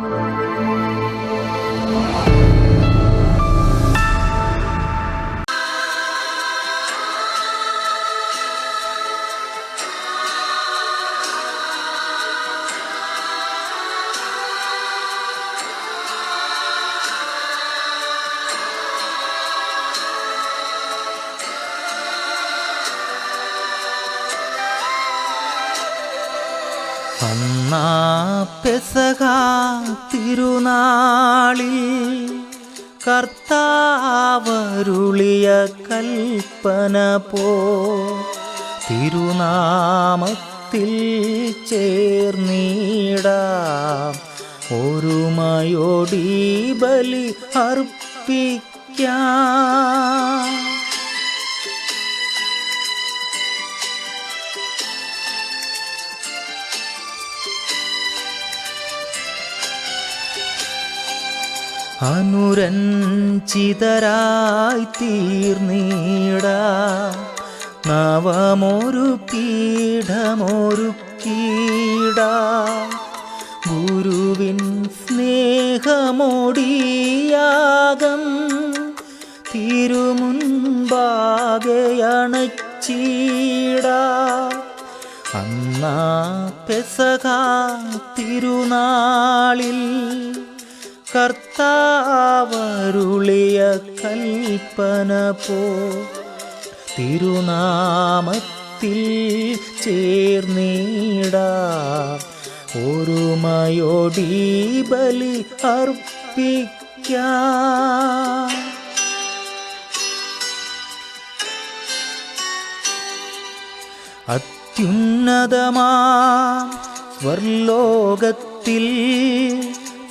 Música അന്നാ തിരുനാളിൽ കർത്താവരുളിയ കൽപ്പന പോ തിരുനാമത്തിൽ ചേർന്നിടാം. ഒരുമയോടി ബലി അർപ്പിക്കാം. അനുരഞ്ജിതരായി തീർന്നീട. നവമൊരു പീഠമൊരു കീട ഗുരുവിൻ സ്നേഹമോടിയാകം തിരുമുൻപാകയണച്ചീട. അന്നാ പെസക തിരുനാളിൽ കർത്താവരുളിയ കൽപ്പന പോ. തിരുനാമത്തിൽ ചേർന്നിട. ഒരുമയോടി ബലി അർപ്പിക്കാം. അത്യുന്നതമാ സ്വർലോകത്തിൽ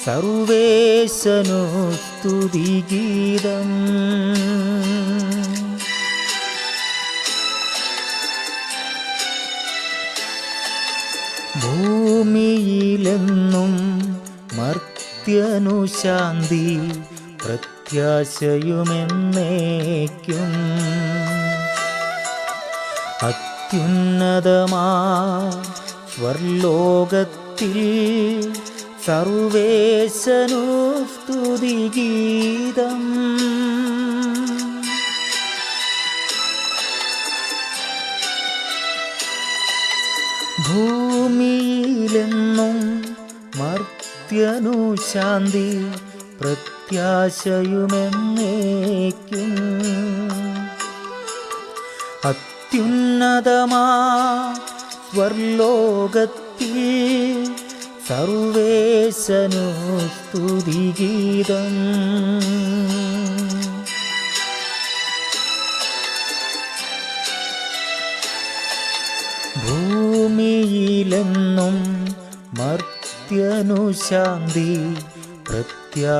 സർവേശനു സ്തുതിഗീതം ഭൂമിയിലെന്നും മർത്യനു ശാന്തി പ്രത്യാശയുമെന്നേക്കും. അത്യുന്നതമാ സ്വർലോകത്തിൽ സർവേശനു സ്തുതിഗീതം ഭൂമിയിലെന്നും മർത്യനു ശാന്തി പ്രത്യാശയുമെന്നേക്കും. അത്യുന്നതമാ സ്വർലോകത്തിൽ സർവേശനു സ്തുതിഗീതം ഭൂമിയിലെന്നും മർത്യനു ശാന്തി പ്രത്യാശയുമെന്നേക്കും